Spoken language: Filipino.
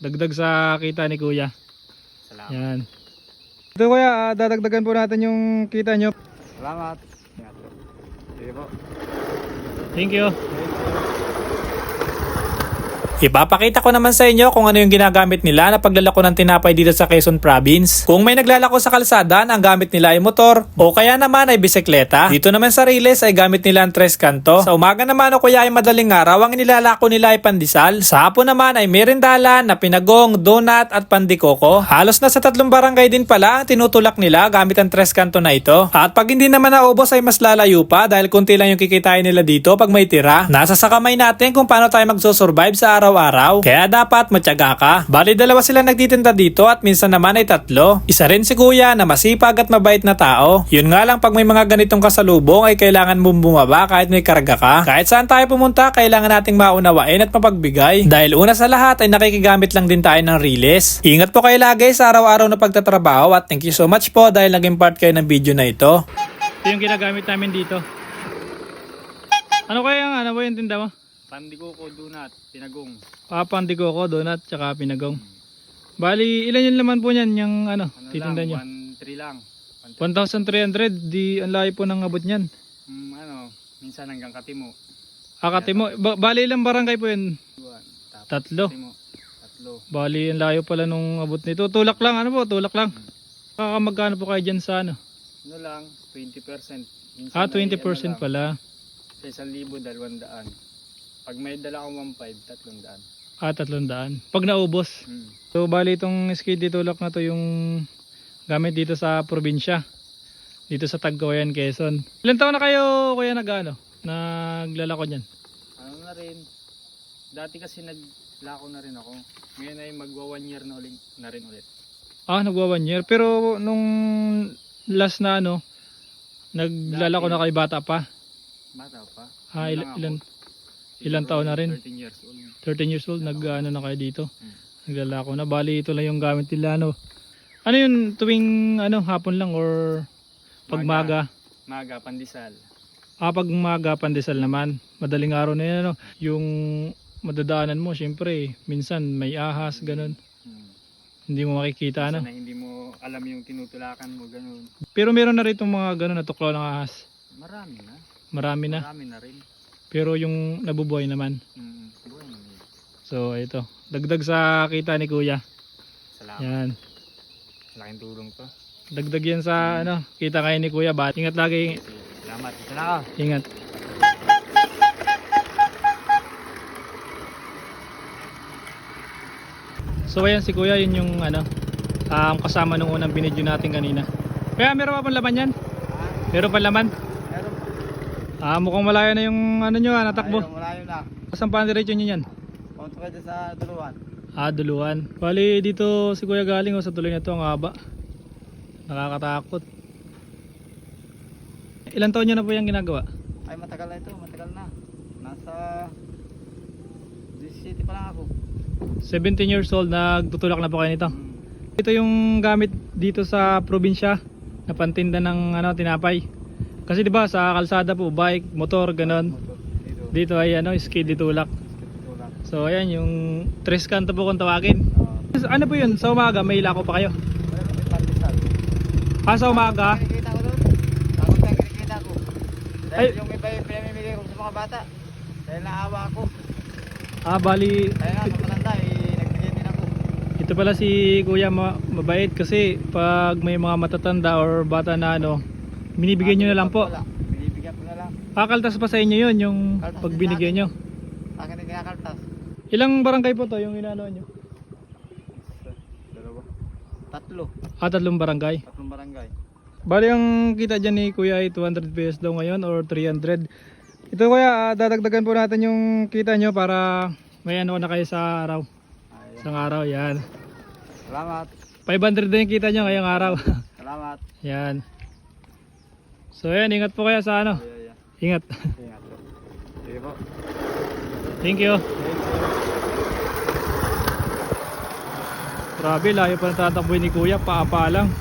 Dagdag sa kita ni Kuya. Salamat. Yan. Ito Kuya, ah, dadagdagan po natin yung kita nyo. Salamat. Ingat po. Sige po. Thank you. Ipapakita ko naman sa inyo kung ano yung ginagamit nila na paglalako ng tinapay dito sa Quezon Province. Kung may naglalako sa kalsada ang gamit nila ay motor o kaya naman ay bisikleta. Dito naman sa Riles ay gamit nila ang tres kanto. Sa umaga naman o kaya ay madaling araw ang nilalako nila ay pandesal. Sa hapon naman ay merindalan na pinagong, donut at pandikoko. Halos na sa tatlong barangay din pala ang tinutulak nila gamit ang tres kanto na ito. At pag hindi naman naubos ay mas lalayo pa dahil kunti lang yung kikitain nila dito pag may tira. Nasa sa kamay natin kung paano tayo magsosurvive sa araw-araw. Kaya dapat matyaga ka. Bali dalawa sila nagtitinda dito at minsan naman ay tatlo. Isa rin si kuya na masipag at mabait na tao. Yun nga lang pag may mga ganitong kasalubong ay kailangan mong bumaba kahit may karga ka. Kahit saan tayo pumunta kailangan nating maunawain at mapagbigay. Dahil una sa lahat ay nakikigamit lang din tayo ng riles. Ingat po kayo lagi sa araw-araw na pagtatrabaho at thank you so much po dahil naging part kayo ng video na ito. Ito yung ginagamit namin dito. Ano kaya yung ano ba yung tinda mo? Pandikoko, donut, pinagong. Ko, donut, tsaka pinagong. Bali, ilan yung laman po niyan, yung ano, Ano titinda nyo? lang, 1-3 lang. 1,300, di ang layo po ng abot niyan. Mm, ano, minsan hanggang katimo. Akati mo, ba- bali ilang barangay po yun? Tapos Tatlo. katimo. Tatlo. Bali, ang layo pala nung abot nito. Tulak lang, ano po, tulak lang. Kakamagkano po kayo dyan sa ano? Ano lang, 20%. Minsan Ah, ay 20% ano pala. Sa isang libo, dalawang daan. Pag may dala akong 1.5, tatlong daan. Ah, 300. Pag naubos. Mm. So, bali itong skid tulak na to yung gamit dito sa probinsya. Dito sa Tagkawayan, Quezon. Ilan taon na kayo, kuya, nag ano, naglalako niyan? Ano na rin, dati kasi naglako na rin ako. Ngayon ay magwa one year na, ulit, na rin ulit. Ah, nagwa one year. Pero nung last na ano, naglalako na kayo bata pa. Bata pa. Ah, il- lang ako, ilan, ilan taon na rin? 13 years old. 13 years old, nag ano na kayo dito. Hmm. Naglalako na. Bali, ito lang yung gamit nila, ano. Ano yun, tuwing ano, hapon lang or pagmaga? Maga, pandesal. Ah, pag umaga, pandesal naman. Madaling araw na yan, ano. Yung madadaanan mo, syempre, minsan may ahas, ganun. Hmm. Hindi mo makikita, ano. Hindi mo alam yung tinutulakan mo, ganun. Pero meron na rin itong mga ganun na tuklaw ng ahas. Marami na. Marami na. Marami na rin. Pero yung nabubuhay naman. Hmm. Buhay yun. So, ito. Dagdag sa kita ni Kuya. Salamat. Yan. Laking tulong to. Dagdag yan sa, ano, kita kayo ni Kuya. Bat. Ingat lagi. Salamat. Ito na ako. Ingat. So ayan si Kuya, yun yung ano, um, kasama nung unang binidyo natin kanina. Kaya meron pa pang laman yan? Meron pa laman? Ah, mukhang malayo na yung ano nyo, ah, natakbo. Malayo na. Saan pa diretso nyo yan? Punta ka dyan sa duluan. Ah, duluan. Bali dito si Kuya galing oh, sa tuloy na to, ang haba. Nakakatakot. Ilan taon nyo na po yung ginagawa? Ay matagal na ito. Matagal na. Nasa 17 pa lang ako. 17 years old, nagtutulak na po kayo nito. Hmm. Ito yung gamit dito sa probinsya na pantinda ng ano, tinapay. Kasi 'di ba sa kalsada po, bike, motor, ganon. Motor. Dito. Ay ano, skid tulak. Tulak. So ayan yung tres kanto po kung tawagin. Ah. Ano po yun? Sa umaga may lako pa kayo? Ah, sa umaga? Ay. yung iba yung pinamimigay ko sa mga bata. Dahil naawa ako. Ah, bali Kaya nga, matanda eh, nagbigay din ako. ito pala si Kuya ma- mabait kasi pag may mga matatanda or bata na ano, binibigyan nyo na lang po. Wala. Binibigyan ko na lang. Kakaltas pa sa inyo yun yung Kaltas pag din binigyan nyo. Akin na kinakaltas. Ilang barangay po to yung inano nyo? Dalawa. Tatlo. Ah, tatlong barangay. Tatlong barangay. Bali ang kita dyan ni Kuya ay 200 pesos daw ngayon or 300. Ito Kuya, ah, dadagdagan po natin yung kita nyo para may ano na kayo sa araw. Ayun. Isang araw, yan. Salamat. 500 din yung kita nyo ngayong araw. Salamat. yan. So yan, ingat po kaya sa ano. Yeah, yeah. Ingat. Ingat. Sige po. Thank you. Grabe, layo pa ng tatakboy ni Kuya, paapa lang.